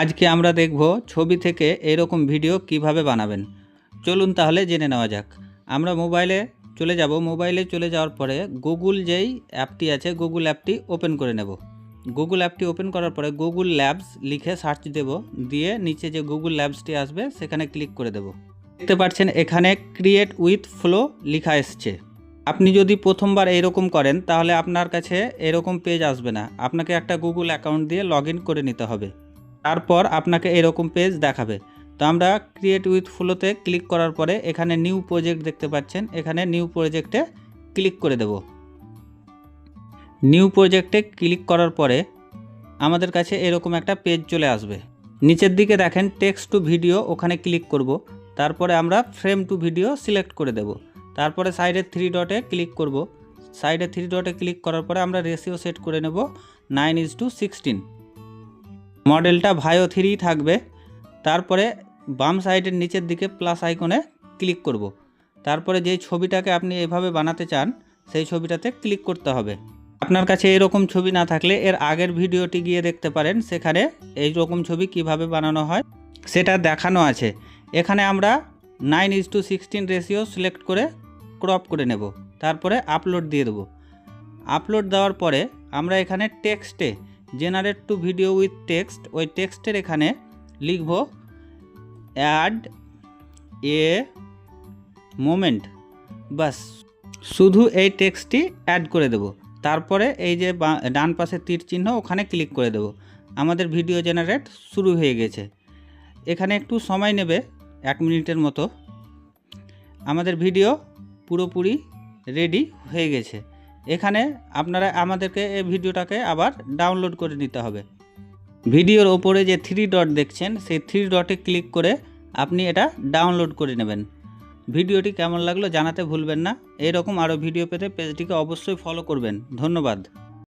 আজকে আমরা দেখব ছবি থেকে এরকম ভিডিও কীভাবে বানাবেন। চলুন তাহলে জেনে নেওয়া যাক। আমরা মোবাইলে চলে যাব। মোবাইলে চলে যাওয়ার পরে গুগল যেই অ্যাপটি আছে, গুগল অ্যাপটি ওপেন করে নেব। গুগল অ্যাপটি ওপেন করার পরে গুগল ল্যাবস লিখে সার্চ দেব। দিয়ে নিচে যে গুগল ল্যাবসটি আসবে, সেখানে ক্লিক করে দেব। দেখতে পাচ্ছেন এখানে ক্রিয়েট উইথ ফ্লো লেখা এসছে। আপনি যদি প্রথমবার এরকম করেন, তাহলে আপনার কাছে এরকম পেজ আসবে না। আপনাকে একটা গুগল অ্যাকাউন্ট দিয়ে লগ করে নিতে হবে। তারপর আপনাকে এরকম পেজ দেখাবে। তো আমরা ক্রিয়েট উইথ ফ্লোতে ক্লিক করার পরে এখানে নিউ প্রজেক্ট দেখতে পাচ্ছেন। এখানে নিউ প্রজেক্টে ক্লিক করে দেব। নিউ প্রজেক্টে ক্লিক করার পরে আমাদের কাছে এরকম একটা পেজ চলে আসবে। নিচের দিকে দেখেন টেক্সট টু ভিডিও ওখানে ক্লিক করব। তারপরে আমরা ফ্রেম টু ভিডিও সিলেক্ট করে দেব। তারপরে সাইডে থ্রি ডটে ক্লিক করব। সাইডে থ্রি ডটে ক্লিক করার পরে আমরা রেশিও সেট করে নেব নাইন ইজ টু সিক্সটিন মডেলটা ভায়ো থ্রি থাকবে। তারপরে বাম সাইডের নিচের দিকে প্লাস আইকনে ক্লিক করব। তারপরে যেই ছবিটাকে আপনি এভাবে বানাতে চান, সেই ছবিটাতে ক্লিক করতে হবে। আপনার কাছে এরকম ছবি না থাকলে এর আগের ভিডিওটি গিয়ে দেখতে পারেন। সেখানে এই রকম ছবি কীভাবে বানানো হয়, সেটা দেখানো আছে। এখানে আমরা nine is to sixteen ratio select করে ক্রপ করে নেব। তারপরে আপলোড দিয়ে দেবো। আপলোড দেওয়ার পরে আমরা এখানে টেক্সটে generate to video with text ওই টেক্সটের এখানে লিখব অ্যাড এ মোমেন্ট বাস শুধু এই টেক্সটটি অ্যাড করে দেব। তারপরে এই যে ডান পাশে তীর চিহ্ন, ওখানে ক্লিক করে দেব। আমাদের ভিডিও জেনারেট শুরু হয়ে গেছে। এখানে একটু সময় নেবে, এক মিনিটের মতো। আমাদের ভিডিও পুরোপুরি রেডি হয়ে গেছে। এখানে আপনারা আমাদেরকে এই ভিডিওটাকে আবার ডাউনলোড করে নিতে হবে। ভিডিওর ওপরে যে থ্রি ডট দেখছেন, সেই থ্রি ডটে ক্লিক করে আপনি এটা ডাউনলোড করে নেবেন। ভিডিওটি কেমন লাগল জানাতে ভুলবেন না। এরকম আরও ভিডিও পেতে পেজটিকে অবশ্যই ফলো করবেন। ধন্যবাদ।